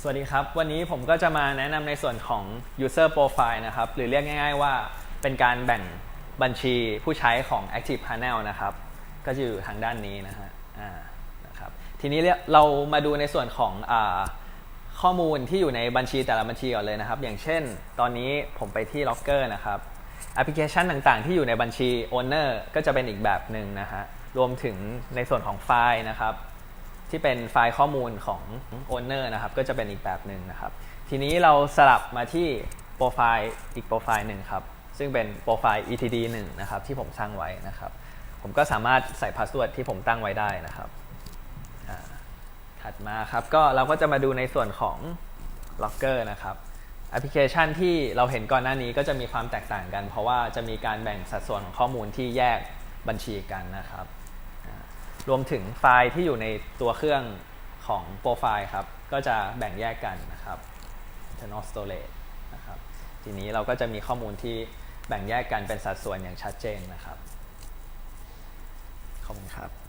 สวัสดีครับ วันนี้ผมก็จะมาแนะนำในส่วนของ user profile นะครับ หรือเรียกง่าย ๆ ว่าเป็นการแบ่งบัญชีผู้ใช้ของ Active Panel นะครับ ก็จะอยู่ทางด้านนี้นะฮะอ่านะครับ ทีนี้เรามาดูในส่วนของอาข้อมูลที่อยู่ในบัญชีแต่ละบัญชีก่อนเลยนะครับ อย่างเช่น ตอนนี้ผมไปที่ Locker นะครับแอปพลิเคชันต่างๆ ที่อยู่ในบัญชี Owner ก็จะเป็นอีกแบบหนึ่งนะฮะรวมถึงในส่วนของไฟล์นะครับ ที่เป็นไฟล์ข้อมูลของ Owner นะครับ ก็จะเป็นอีกแบบหนึ่งนะครับ ทีนี้เราสลับมาที่โปรไฟล์อีกโปรไฟล์หนึ่งครับ ซึ่งเป็นโปรไฟล์ etd 1นะครับที่ผมสร้างไว้นะครับ ผมก็สามารถใส่พาสเวิร์ดที่ผมตั้งไว้ได้นะครับถัดมาครับ ก็เราก็จะมาดูในส่วนของ Locker นะครับแอปพลิเคชันที่เราเห็นก่อนหน้านี้ก็จะมีความแตกต่างกัน เพราะว่าจะมีการแบ่งสัดส่วนของข้อมูลที่แยกบัญชีกันนะครับ รวมถึงไฟล์ที่อยู่ในตัวเครื่องของโปรไฟล์ครับ ก็จะแบ่งแยกกันนะครับ internal storage นะครับ ทีนี้เราก็จะมีข้อมูลที่แบ่งแยกกันเป็นสัดส่วนอย่างชัดเจนนะครับ ขอบคุณครับ